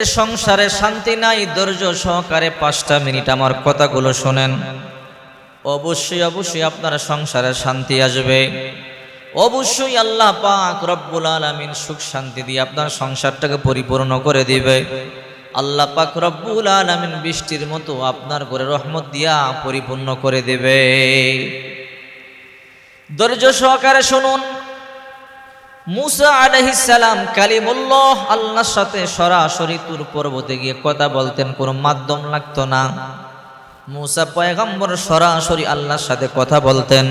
সংসারে শান্তি নাই, ধৈর্য সহকারে পাঁচটা মিনিট আমার কথাগুলো শোনেন। অবশ্যই অবশ্যই আপনার সংসারে শান্তি আসবে। অবশ্যই আল্লাহ পাক রব্বুল আলামিন সুখ শান্তি দিয়ে আপনার সংসারটাকে পরিপূর্ণ করে দিবে। আল্লাহ পাক রব্বুল আলামিন বৃষ্টির মতো আপনার ঘরে রহমত দিয়া পরিপূর্ণ করে দেবে। ধৈর্য সহকারে শুনুন। মুসা আলহিসাল্লাম কালিমুল্লাহ, আল্লাহর সাথে সরাসরি তুর পর্বতে গিয়ে কথা বলতেন, কোনো মাধ্যম লাগতো না। মুসা পয়গম্বর সরাসরি আল্লাহর সাথে কথা বলতেন।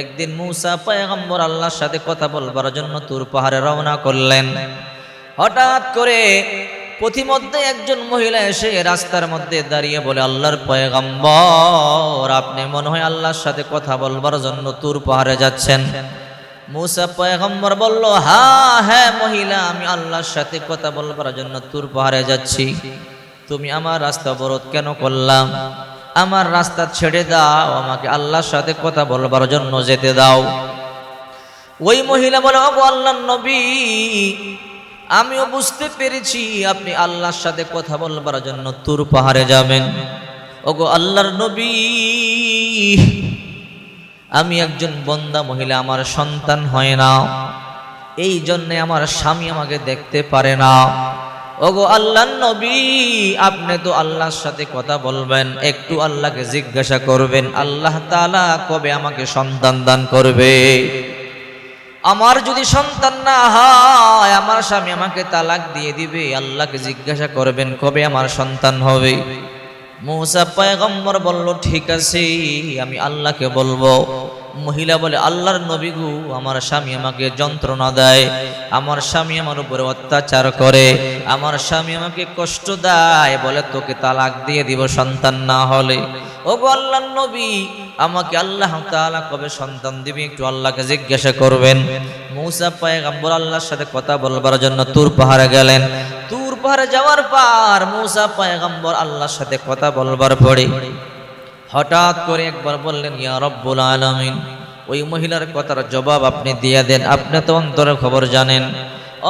একদিন মুসা পয়গম্বর আল্লাহর সাথে কথা বলবার জন্য তুর পাহাড়ে রওনা করলেন। হঠাৎ করে পথিমধ্যে একজন মহিলা এসে রাস্তার মধ্যে দাঁড়িয়ে বলে, আল্লাহর পয়গম্বর, আপনি মনে হয় আল্লাহর সাথে কথা বলবার জন্য তুর পাহাড়ে যাচ্ছেন? মুসা পয়গম্বর বলল হ্যাঁ হ্যাঁ মহিলা, আমি আল্লাহর সাথে কথা বলবার জন্য তুর পাহাড়ে যাচ্ছি। তুমি আমার রাস্তা অবরোধ কেন করলাম? আমার রাস্তা ছেড়ে দাও, আমাকে আল্লাহর সাথে কথা বলবার জন্য যেতে দাও। ওই মহিলা বলে অবু আল্লাহ নবী, আমিও বুঝতে পেরেছি আপনি আল্লাহর সাথে কথা বলবার জন্য তুর পাহাড়ে যাবেন। ওগো আল্লাহর নবী আমি একজন বন্দা মহিলা, আমার সন্তান হয় না। এই জন্যে আমার স্বামী আমাকে দেখতে পারে না। ওগো আল্লাহ নবী, আপনি তো আল্লাহর সাথে কথা বলবেন, একটু আল্লাহকে জিজ্ঞাসা করবেন, আল্লাহ তালা কবে আমাকে সন্তান দান করবে? আমার যদি সন্তান না হয়, আমার স্বামী আমাকে তালাক দিয়ে দিবে, আল্লাহকে জিজ্ঞাসা করবেন, কবে আমার সন্তান হবে? মৌসা পয়গম্বর বলল, ঠিক আছে, আমি আল্লাহকে বলব। মহিলা বলে, আল্লাহর নবী গু, আমার স্বামী আমাকে যন্ত্রণা দেয়। আমার স্বামী আমার উপরে অত্যাচার করে। আমার স্বামী আমাকে কষ্ট দেয় বলে তোকে তালাক দিয়ে দিব সন্তান না হলে। ও গো আল্লাহর নবী, আমাকে আল্লাহ তাআলা কবে সন্তান দিবে একটু আল্লাহকে জিজ্ঞাসা করবেন। মৌসা পয়গম্বর আল্লাহর সাথে কথা বলবার জন্য তুর পাহাড়ে গেলেন। পাহাড়ে যাওয়ার পর মৌসা পয়গম্বর আল্লাহর সাথে কথা বলবার পরে হঠাৎ করে একবার বললেন, ইয়া রব্বুল আলামিন, ওই মহিলার কথার জবাব আপনি দিয়ে দেন। আপনি তো অন্তরের খবর জানেন।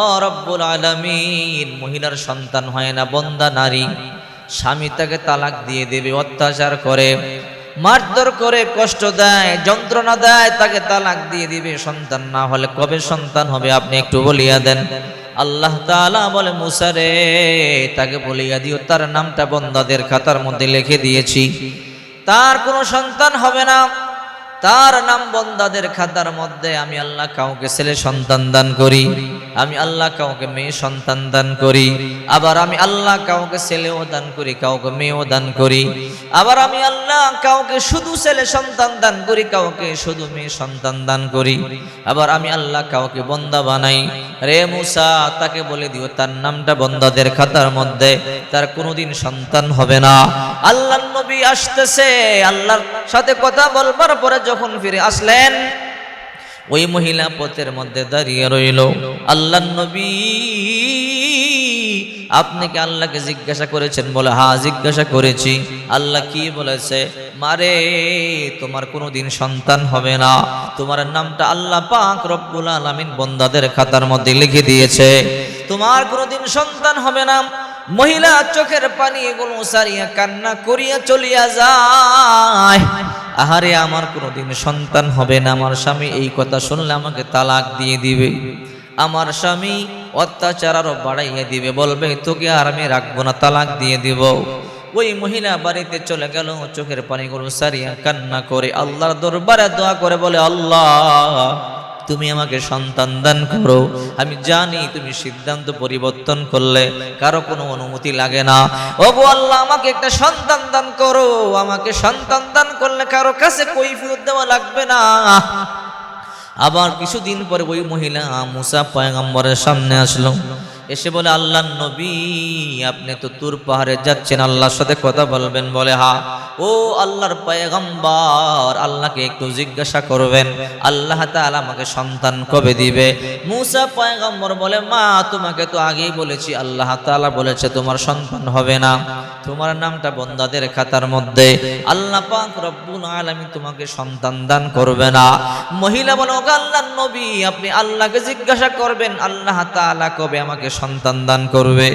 ও রব্বুল আলামিন, মহিলার সন্তান হয় না, বন্দা নারী। স্বামী তাকে তালাক দিয়ে দেবে, অত্যাচার করে, মারধর করে, কষ্ট দেয়, যন্ত্রণা দেয়, তাকে তালাক দিয়ে দিবে। সন্তান না হলে কবে সন্তান হবে, আপনি একটু বলিয়া দেন। আল্লাহ তালা বলে মুসারে তাকে বলিয়া দিও, তার নামটা বন্দাদের খাতার মধ্যে লিখে দিয়েছি। তার কোনো সন্তান হবে না। তার নাম বন্দাদের খাতার মধ্যে আমি আল্লাহ কাউকে ছেলে সন্তান দান করি, আমি আল্লাহ কাউকে মেয়ে সন্তান দান করি, আবার আমি আল্লাহ কাউকে ছেলেও দান করি, কাউকে মেয়েও দান করি, আবার আমি আল্লাহ কাউকে শুধু ছেলে সন্তান দান করি, কাউকে শুধু মেয়ে সন্তান দান করি, আবার আমি আল্লাহ কাউকে বন্দা বানাই। রে মুসা, তাকে বলে দিও তার নামটা বন্দাদের খাতার মধ্যে, তার কোনোদিন সন্তান হবে না। আল্লাহ নবী আসতেছে, আল্লাহর সাথে কথা বলবার পরে যখন ফিরে আসলেন, ওই মহিলা পথের মধ্যে দাঁড়িয়ে রইল। আল্লাহ নবী, আপনি কি আল্লাহকে জিজ্ঞাসা করেছেন? বলে হা জিজ্ঞাসা করেছি। আল্লাহ কি বলেছে? মারে, তোমার কোনোদিন সন্তান হবে না। তোমার নামটা আল্লাহ পাক রব্বুল আলামিন বন্দাদের খাতার মধ্যে লিখে দিয়েছে। তোমার কোনোদিন সন্তান হবে না। মহিলা চোখের পানি এগুলো সারিয়া কান্না করিয়া চলিয়া যায়। আহারে, আমার কোনোদিন সন্তান হবে না। আমার স্বামী এই কথা শুনলে আমাকে তালাক দিয়ে দিবে। আমার স্বামী অত্যাচার আরও বাড়াইয়ে দিবে। বলবে, তোকে আর আমি রাখব না, তালাক দিয়ে দিব। ওই মহিলা বাড়িতে চলে গেল, চোখের পানিগুলো সারিয়া কান্না করে আল্লাহর দরবারে দোয়া করে বলে, আল্লাহ তুমি আমাকে সন্তান দান করো। আমি জানি তুমি সিদ্ধান্ত পরিবর্তন করলে কারও কোনো অনুমতি লাগে না। ও গো আল্লাহ, আমাকে একটা সন্তান দান করো। আমাকে সন্তান দান করলে কারও কাছে কৈফিয়ত দেওয়া লাগবে না। আবার কিছুদিন পরে ওই মহিলা মুসা পয়গম্বরের সামনে আসলো। এসে বলে, আল্লাহ নবী, আপনি তো তুর পাহাড়ে যাচ্ছেন, আল্লাহর সাথে কথা বলবেন। বলে, হা, ও আল্লাহর পয়গম্বর, আল্লাহকে একটু জিজ্ঞাসা করবেন। আল্লাহ তাআলা আমাকে সন্তান কবে দিবে? মুসা পয়গম্বর বলে, মা, তোমাকে তো আগেই বলেছি, আল্লাহ তাআলা বলেছে তোমার সন্তান হবে না। তোমার নামটা বন্দাদের খাতার মধ্যে। আল্লাহ পাক রব্বুল আলামিন তোমাকে সন্তান দান করবে না। মহিলা বলে আল্লাহর নবী, আপনি আল্লাহকে জিজ্ঞাসা করবেন, আল্লাহ তাআলা কবে আমাকে সন্তান দান করবে।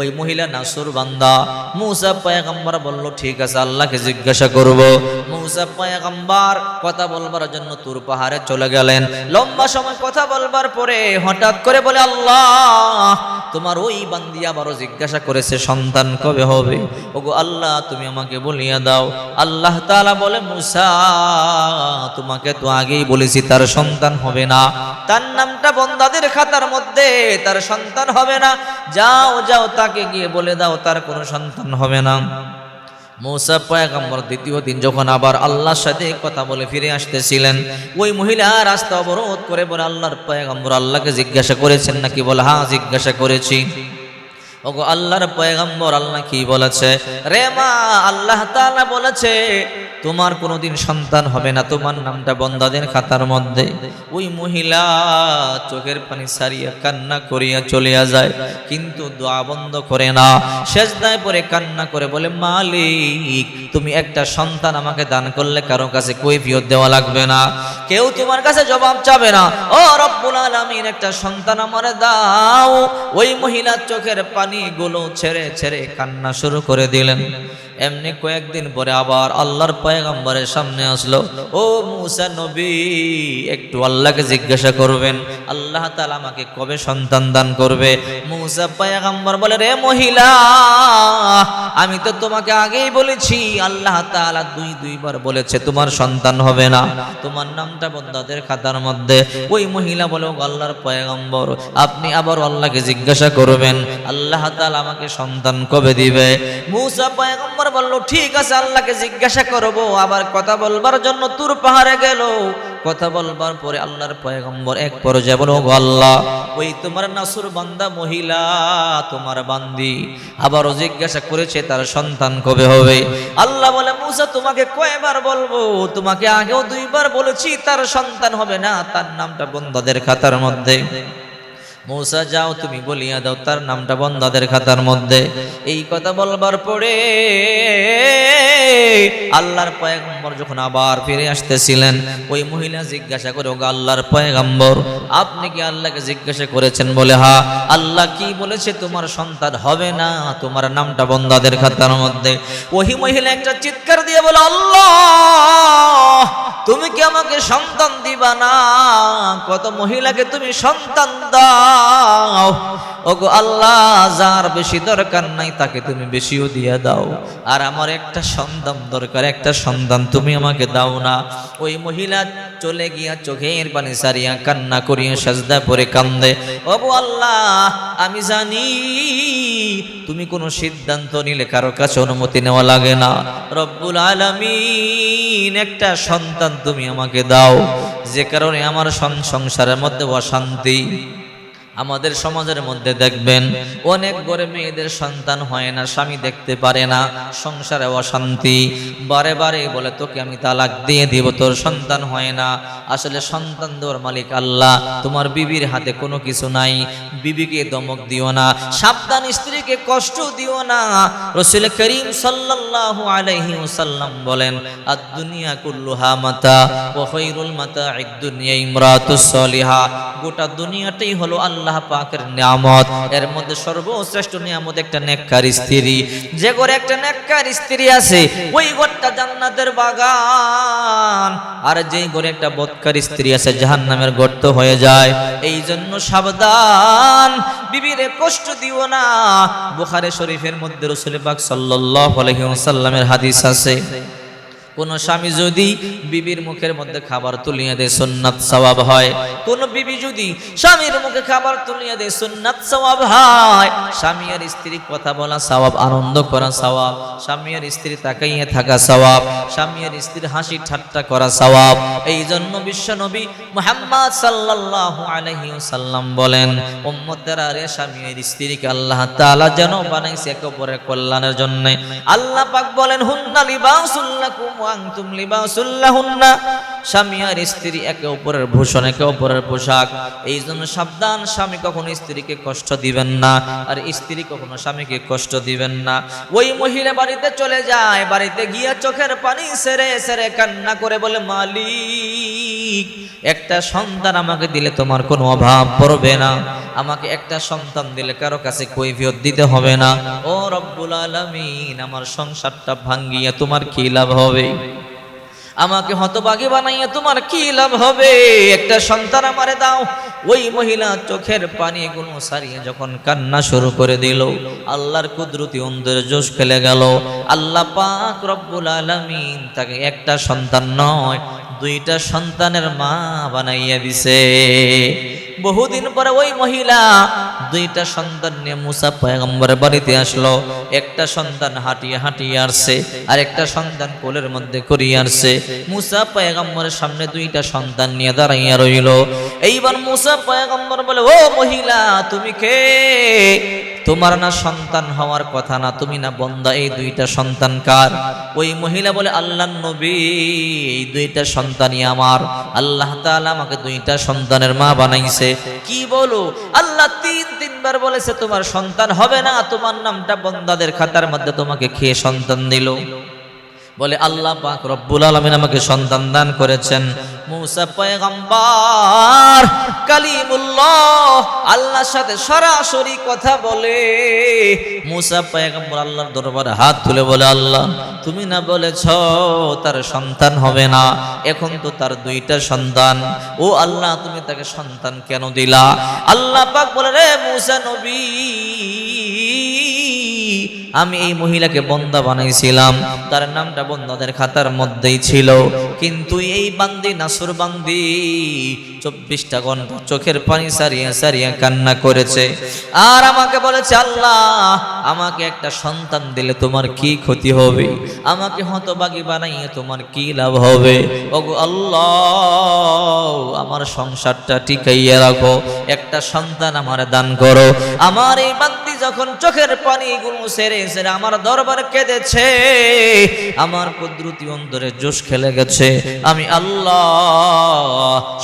ওই মহিলা নাসুর বান্দা, মুসা পয়গম্বর বলল, ঠিক আছে, আল্লাহকে জিজ্ঞাসা করব। মুসা পয়গম্বর কথা বলবার জন্য তুর পাহাড়ে চলে গেলেন। লম্বা সময় কথা বলবার পরে হঠাৎ করে বলে, আল্লাহ, তোমার ওই বান্দি আবারও জিজ্ঞাসা করেছে, সন্তান কবে হবে? ওগো আল্লাহ, তুমি আমাকে বলিয়া দাও। আল্লাহ তাআলা বলে, মুসা, তোমাকে তো আগেই বলেছি, তার সন্তান হবে না। তার নামটা বন্দাদের খাতার মধ্যে তার সন্তান হবে না। যাও যাও, তাকে গিয়ে বলে দাও, তার কোনো সন্তান হবে না। দ্বিতীয় দিন যখন আবার আল্লাহর সাথে কথা বলে ফিরে আসতেছিলেন, ওই মহিলা রাস্তা অবরোধ করে বলে, আল্লাহর পয়গম্বর আল্লাহকে জিজ্ঞাসা করেছেন নাকি? বলে হ্যাঁ জিজ্ঞাসা করেছি। ওগো আল্লাহর পয়গম্বর আল্লাহ কি বলেছে? রে মা, আল্লাহ তাআলা বলেছে, তোমার কোনোদিন সন্তান হবে না। তোমার নামটা বন্দাদের খাতার মধ্যে। ওই মহিলা চোখের পানি সারিয়া কান্না করিয়া চলিয়া যায়, কিন্তু দোয়া বন্ধ করে না। শেষদায় পরে কান্না করে বলে, মালিক, তুমি একটা সন্তান আমাকে দান করলে কারও কাছে কৈফিয়ত দেওয়া লাগবে না। কেউ তোমার কাছে জবাব চাবে না। ও রব্বুল আলামিন, একটা সন্তান আমারে দাও। ওই মহিলার চোখের পানিগুলো ছেড়ে ছেড়ে কান্না শুরু করে দিলেন। এমনি কয়েকদিন পরে আবার আল্লাহর পয়গম্বরের সামনে আসলো। ও মুসা নবী, একটু আল্লাহকে জিজ্ঞাসা করবেন। আল্লাহ তাআলা আমাকে কবে সন্তান দান করবে? মুসা পয়গম্বর বলে, রে মহিলা, আমি তো তোমাকে আগেই বলেছি, আল্লাহ তাআলা দুই দুইবার বলেছে, তোমার সন্তান হবে না। তোমার নামটা বন্দাদের খাতার মধ্যে, ওই মহিলা বলে আল্লাহর পয়গম্বর, আপনি আবার আল্লাহকে জিজ্ঞাসা করবেন, আল্লাহ তাআলা আমাকে সন্তান কবে দিবে? মুসা পয়গম্বর বলল, ঠিক আছে, আল্লাহকে জিজ্ঞাসা করব, আবার কথা বলবার জন্য তুর পাহাড়ে গেল। কথা বলবার পরে আল্লাহর পয়গম্বর এক পর্যায়ে যেমন ও আল্লাহ, ওই তোমার নাসুর বান্দা মহিলা, তোমার বান্দি। আবারও জিজ্ঞাসা করেছে, তার সন্তান কবে হবে? আল্লাহ বলে, মুসা, তোমাকে কয়বার বলব? তোমাকে আগেও দুইবার বলেছি, তার সন্তান হবে না, তার নামটা বন্দাদের খাতার মধ্যে। মৌসা, যাও তুমি বলিয়া দাও, তার নামটা বন্দাদের খাতার মধ্যে। এই কথা বলবার পরে আল্লাহর পয়গম্বর যখন আবার ফিরে আসতেছিলেন, ওই মহিলা জিজ্ঞাসা করে, ওগো আল্লাহর পয়গম্বর, আপনি কি আল্লাহকে জিজ্ঞাসা করেছেন? বলে, হা, আল্লাহ কি বলেছে তোমার সন্তান হবে না? তোমার নামটা বন্দাদের খাতার মধ্যে। ওই মহিলা একটা চিৎকার দিয়ে বলে, আল্লাহ, তুমি কি আমাকে সন্তান দিবা না? কত মহিলাকে তুমি সন্তান দাও ওগো আল্লাহ, যার বেশি দরকার নাই, তাকে তুমি বেশিও দিয়ে দাও। আর আমার একটা সন্তান দরকার, একটা সন্তান তুমি আমাকে দাও না। ওই মহিলা চলে গিয়া চোখের পানি সারিয়া কান্না করিয়া সাজদা পরে কান্দে। ওগো আল্লাহ, আমি জানি তুমি কোনো সিদ্ধান্ত নিলে কারও কাছে অনুমতি নেওয়া লাগে না। রব্বুল আলামিন, একটা সন্তান তুমি আমাকে দাও। যে কারণে আমার সংসারের মধ্যে অশান্তি। আমাদের সমাজের মধ্যে দেখবেন, অনেক গড়ে মেয়েদের সন্তান হয় না, স্বামী দেখতে পারে না, সংসারে অশান্তি। বারে বারে বলে, তোকে আমি তালাক দিয়ে দিব, তোর সন্তান হয় না। আসলে সন্তান দেওয়ার মালিক আল্লাহ, তোমার বিবির হাতে কোনো কিছু নাই। বিবিকে দমক দিও না, সাবধান স্ত্রীকে কষ্ট দিও না। রসুল করিম সাল্লাল্লাহু আলাইহি ওয়াসাল্লাম বলেন আর দুনিয়া কুল্লুহা মাতা, ওয়া খায়রুল মাতা ইদ দুনিয়া ইমরাতুস গোটা দুনিয়াটাই হলো আল্লাহ পাকের নিয়ামত। এর মধ্যে সর্বশ্রেষ্ঠ নিয়ামত একটা নেককার স্ত্রী। যে ঘরে একটা নেককার স্ত্রী আছে, ওই ঘরটা জান্নাতের বাগান। আর যেই ঘরে একটা বদকার স্ত্রী আছে, জাহান্নামের গর্ত হয়ে যায়। এই জন্য সাবধান। বিবিরে কষ্ট দিও না। বুখারে শরীফের মধ্যে রসুল পাক সাল্লাল্লাহু আলাইহি ওয়াসাল্লামের হাদিস আছে। কোন স্বামী যদি বিবির মুখের মধ্যে খাবার তুলিয়ে দেয়, সুন্নাত সওয়াব হয়। কোন বিবি যদি স্বামীর মুখে খাবার তুলিয়ে দেয়, সুন্নাত সওয়াব হয়। স্বামী আর স্ত্রী কথা বলা সওয়াব, আনন্দ করা সওয়াব। স্বামী আর স্ত্রী তাকাইয়ে থাকা সওয়াব। স্বামী আর স্ত্রীর হাসি ঠাট্টা করা সওয়াব। এই জন্য বিশ্ব নবী মুহাম্মদ সাল্লাল্লাহু আলাইহি ওয়াসাল্লাম বলেন, উম্মতের আরে স্বামী আর স্ত্রীকে আল্লাহ তাআলা যেন বানাইছে একে অপরের কল্যাণের জন্য। আল্লাহ পাক বলেন, হুন্না লিবাসুল আনতুম লিবাসুল লাহুন্না। স্বামী আর স্ত্রী একে অপরের ভূষণ, একে অপরের পোশাক। এই জন্য সাবধান, স্বামী কখনো স্ত্রীকে কষ্ট দিবেন না, আর স্ত্রী কখনো স্বামীকে কষ্ট দিবেন না। ওই মহিলা বাড়িতে চলে যায়, বাড়িতে চোখের পানি সেরে সেরে কান্না করে বলে, মালিক, একটা সন্তান আমাকে দিলে তোমার কোনো অভাব পড়বে না। আমাকে একটা সন্তান দিলে কারও কাছে কৈফিয়ত দিতে হবে না। ও রব্বুল আলামিন, আমার সংসারটা ভাঙ্গিয়ে তোমার কি লাভ হবে? আমাকে হতবাগী বানাইয়া তোমার কি লাভ হবে? একটা সন্তান আমারে দাও। ওই মহিলা চোখের পানি পানিগুলো সারিয়ে যখন কান্না শুরু করে দিল, আল্লাহর কুদরতি অন্ধের জোশ খেলে গেল। আল্লাহ পাক রব্বুল আলামিন তাকে একটা সন্তান নয়, দুইটা সন্তানের মা বানাইয়া দিছে। বহুদিন পরে ওই মহিলা দুইটা সন্তান নিয়ে মুসা পয়গম্বরের বাড়িতে আসলো। একটা সন্তান হাঁটিয়ে হাঁটিয়ে আসছে আর একটা সন্তান কোলের মধ্যে করিয়ে আসছে মুসা পয়গম্বরের সামনে দুইটা সন্তান নিয়ে দাঁড়াইয়া রইল। এইবার মুসা পয়গম্বর বলে, ও মহিলা, তুমি কে? তোমার না সন্তান হওয়ার কথা না, তুমি না বন্দা, এই দুইটা সন্তান কার? ওই মহিলা বলে, আল্লাহ নবী, এই দুইটা সন্তানই আমার। আল্লাহ তাআলা আমাকে দুইটা সন্তানের মা বানাইছে। কি বলো? আল্লাহ তিন, তিনবার বলেছে, তোমার সন্তান হবে না, তোমার নামটা বন্দাদের খাতার মধ্যে তোমাকে খেয়ে সন্তান দিল? বলে, আল্লাহ পাক রব্বুল আলামিন আমাকে সন্তান দান করেছেন। মুসা পয়গম্বর কালিমুল্লাহ আল্লাহর সাথে সরাসরি কথা বলে। মুসা পয়গম্বর আল্লাহর দরবারে হাত তুলে বলে, আল্লাহ, তুমি না বলেছ তার সন্তান হবে না। এখন তো তার দুইটা সন্তান। ও আল্লাহ, তুমি তাকে সন্তান কেন দিলা? আল্লাহ পাক বলে, রে মুসা নবী আমি এই মহিলাকে বন্দা বানাইছিলাম। তার নামটা বন্দাদের খাতার মধ্যেই ছিল। কিন্তু এই বান্দি, নাসুর বান্দি চব্বিশটা ঘণ্টা চোখের পানি সারিয়ে সারিয়ে কান্না করেছে। আর আমাকে বলেছে, আল্লাহ, আমাকে একটা সন্তান দিলে তোমার কি ক্ষতি হবে? আমাকে হতবাগি বানাইয়ে তোমার কি লাভ হবে? ওগো আল্লাহ, আমার সংসারটা টিকাইয়া রাখো। একটা সন্তান আমার দান করো। আমার এই বান্দি যখন চোখের পানিগুলো সেরে আমার দরবার কেঁদেছে। আমার কুদরতি অন্তরে জোশ খেলে গেছে। আমি আল্লাহ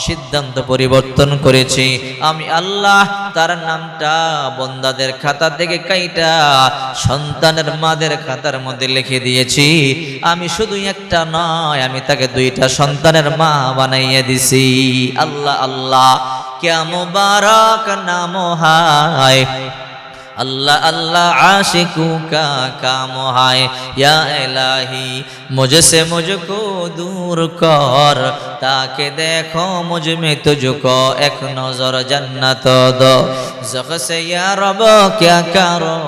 সিদ্ধান্ত পরিবর্তন করেছি। আমি আল্লাহ তার নামটা বন্দাদের খাতা থেকে কাইটা সন্তানের মাদের খাতার মধ্যে লিখে দিয়েছি। আমি শুধু একটা নয়, আমি তাকে দুইটা সন্তানের মা বানাইয়ে দিছি। আল্লাহ আল্লাহ, কেমন বারক নাম হায় আল্লাহ আল্লাহ আশিকু কা কাম হায় মুঝসে মুঝকো দূর কর। তাকে দেখো মুঝ মে তুঝকো এক নজর জান্নাত দো। জখ সে ইয়া রব, ক্যা করো?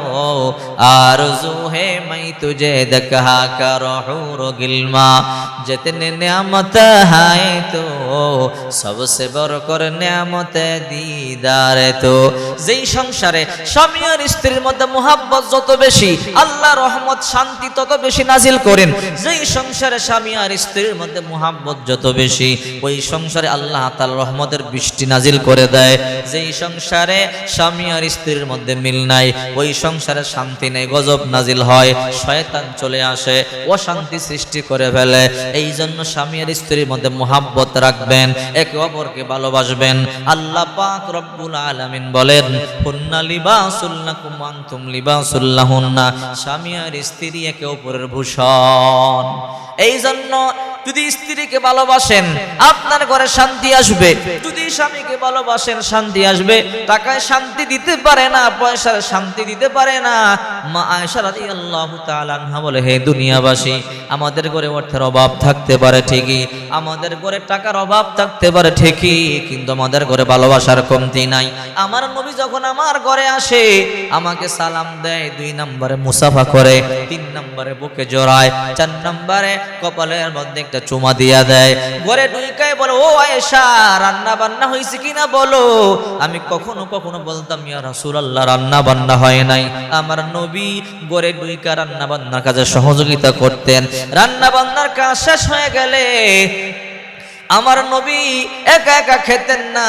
আরজু হে মাই তুঝে দকহা করো, হুর গিলমা। জিতনে নিয়ামত হায় তো, সবসে বড় করে নিয়ামত দিদার তো। যেই সংসারে স্বামীর স্ত্রীর মধ্যে মোহাব্বত যত বেশি আল্লাহ রহমত, শান্তি তত বেশি নাজিল করেন। যেই সংসারে স্বামী আর স্ত্রীর মধ্যে মোহাব্বত যত বেশি, ওই সংসারে আল্লাহ তাল রহমতের বৃষ্টি নাজিল করে দেয়। যেই সংসারে স্বামী আর স্ত্রীর মধ্যে মিল নাই, ওই সংসারে শান্তি নেই, গজব নাজিল হয়। শয়তান চলে আসে, অশান্তি সৃষ্টি করে ফেলে। এই জন্য স্বামী আর স্ত্রীর মধ্যে মোহাব্বত রাখবেন, একে অপরকে ভালোবাসবেন। আল্লাহ পাক রব্বুল আলামিন বলেন লিবাসুল্লাকুম আনতুম লিবাসুল্লাহুন্না স্বামী আর স্ত্রী একে অপরের ভূষণ। এই জন্য যদি স্ত্রীকে ভালোবাসেন, আপনার ঘরে শান্তি আসবে। যদি স্বামীকে ভালোবাসেন, শান্তি আসবে। টাকায় শান্তি দিতে পারে না পয়সার শান্তি দিতে পারে না। মা আয়েশা রাদিয়াল্লাহু তাআলা আনহা বলে, হে দুনিয়াবাসী, আমাদের ঘরে অর্থের অভাব থাকতে পারে ঠিকই, আমাদের ঘরে টাকার অভাব থাকতে পারে ঠিকই, কিন্তু আমাদের ঘরে ভালোবাসার কমতি নাই। আমার নবী যখন আমার ঘরে আসে আমাকে সালাম দেয়, দুই নম্বরে মুসাফা করে, তিন নম্বরে বুকে জড়ায়, চার নম্বরে কপালের মধ্যে একটা চুমা দিয়া দেয়। ঘরে ডুইকায় বলে, ও আয়েশা রান্না বান্না হয়েছে কিনা বলো? আমি কখনো কখনো বলতাম, ইয়া রাসূলুল্লাহ রান্না বান্না হয় নাই। আমার নবী ঘরে ডুইকা রান্না বান্নার কাজে সহযোগিতা করতেন। রান্না বান্নার কাজ শেষ হয়ে গেলে আমার নবী একা একা খেতেন না।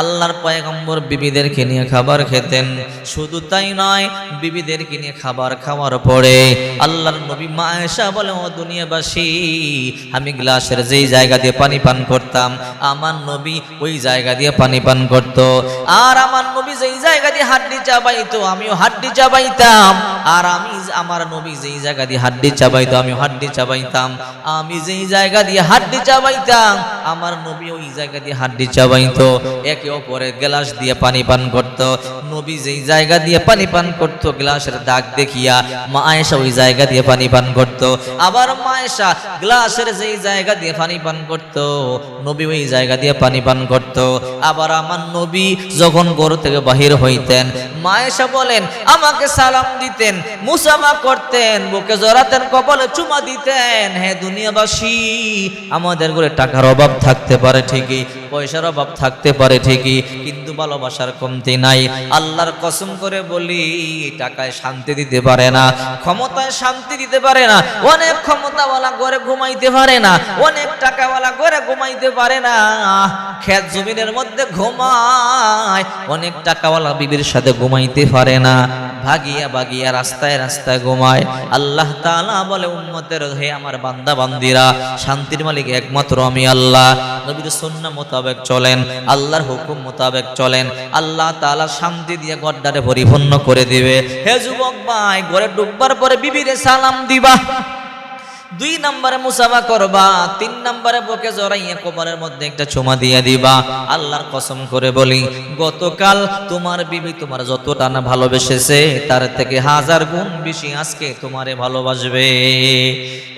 আল্লাহর পয়গম্বর বিবিদেরকে নিয়ে খাবার খেতেন। শুধু তাই নয়, বিবিদেরকে নিয়ে খাবার খাওয়ার পরে আল্লাহর নবী মা এসা বলে, ও দুনিয়াবাসী, আমি গ্লাসের যেই জায়গা দিয়ে পানি পান করতাম, আমার নবী ওই জায়গা দিয়ে পানি পান করত। আর আমার নবী যেই জায়গা দিয়ে হাড্ডি চাবাইতো, আমিও হাড্ডি চাবাইতাম। আর আমি আমার নবী যেই জায়গা দিয়ে হাড্ডি চাবাইতো, আমিও হাড্ডি চাবাইতাম। আমি যেই জায়গা দিয়ে হাড্ডি চাবাইতাম আমার নবী ওই জায়গা দিয়ে হাড্ডি চাবাইতো, একে অপরের গ্লাস দিয়ে পানি পান করত। নবী যেই জায়গা দিয়ে পানি পান করত, গ্লাসের দাগ দেখিয়া মা আয়েশা ওই জায়গা দিয়ে পানি পান করত। আবার মা আয়েশা গ্লাসের যেই জায়গা দিয়ে পানি পান করত, নবী ওই জায়গা দিয়ে পানি পান করত। আবার আমার নবী যখন গরু থেকে বাহির হইতেন, মা আয়েশা বলেন, আমাকে সালাম দিতেন, মুসাফা করতেন, বুকে জড়াতেন, কপালে চুমা দিতেন। হ্যাঁ দুনিয়াবাসী, আমাদের ঘরে টাকার অভাব থাকতে পারে ঠিকই, পয়সার অভাব থাকতে পারে ঠিকই, কিন্তু ভালোবাসার কমতি নাই। আল্লাহর কসম করে বলি, টাকায় শান্তি দিতে পারে না, ক্ষমতায় শান্তি দিতে পারে না, অনেক ক্ষমতাওয়ালা ঘরে ঘুমাইতে পারে না, অনেক টাকাওয়ালা ঘরে ঘুমাইতে পারে না। খেত জমিনের মধ্যে ঘুমায়, অনেক টাকাওয়ালা বিবির সাথে ঘুমাইতে পারে না, ভাগিয়া ভাগিয়া রাস্তায় রাস্তায় ঘুমায়। আল্লাহ তাআলা বলে, উম্মতের হে আমার বান্দা বান্দিরা শান্তির মালিক একমাত্র আমি আল্লাহ। নবীর সুন্নাহ মোতাবেক চলেন, আল্লাহর হুকুম মোতাবেক চলেন। আল্লাহ তাআলা শান্তি দিয়ে গড্ডারে পরিপূর্ণ করে দিবে। হে যুবক ভাই, ঘরে ডুববার পরে বিবিরে সালাম দিবা। দুই নম্বরে মুসাফা করবা, তিন নম্বরে বুকে জড়াইয়া কোমরের মধ্যে একটা চুমা দিয়ে দিবা। আল্লাহর কসম করে বলি, গতকাল তোমার বিবি তোমার যত টানা ভালোবেসেছে, তার থেকে হাজার গুণ বেশি আজকে তোমারে ভালোবাসবে।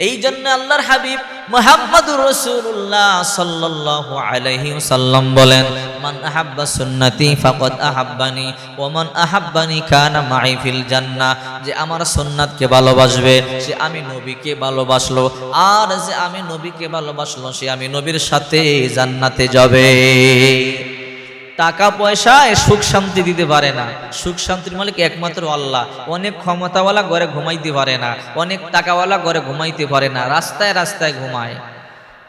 এই জন্য আল্লাহর হাবিব মোহাম্মদুর রসুল্লাহ সাল্লাল্লাহু আলাইহি সাল্লাম বলেন, মান আহাব্বা সুন্নতি ফাকাদ আহাব্বানি ওয়া মান আহাব্বানি কানা মাই ফিল জান্নাহ। যে আমার সুন্নাতকে ভালোবাসবে, সে আমি নবীকে ভালোবাসলো, আর যে আমি নবীকে ভালোবাসলো, সে আমি নবীর সাথে জান্নাতে যাবে। টাকা পয়সায় সুখ শান্তি দিতে পারে না। সুখ শান্তির মালিক একমাত্র আল্লাহ। অনেক ক্ষমতাওয়ালা ঘরে ঘুমাইতে পারে না। অনেক টাকাওয়ালা ঘরে ঘুমাইতে পারে না। রাস্তায় রাস্তায় ঘুমায়।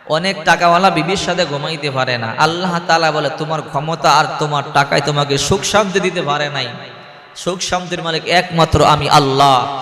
অনেক টাকাওয়ালা বিবির সাথে ঘুমাইতে পারে না। আল্লাহ তালা বলে, তোমার ক্ষমতা আর তোমার টাকায় তোমাকে সুখ শান্তি দিতে পারে নাই। সুখ শান্তির মালিক একমাত্র আমি আল্লাহ।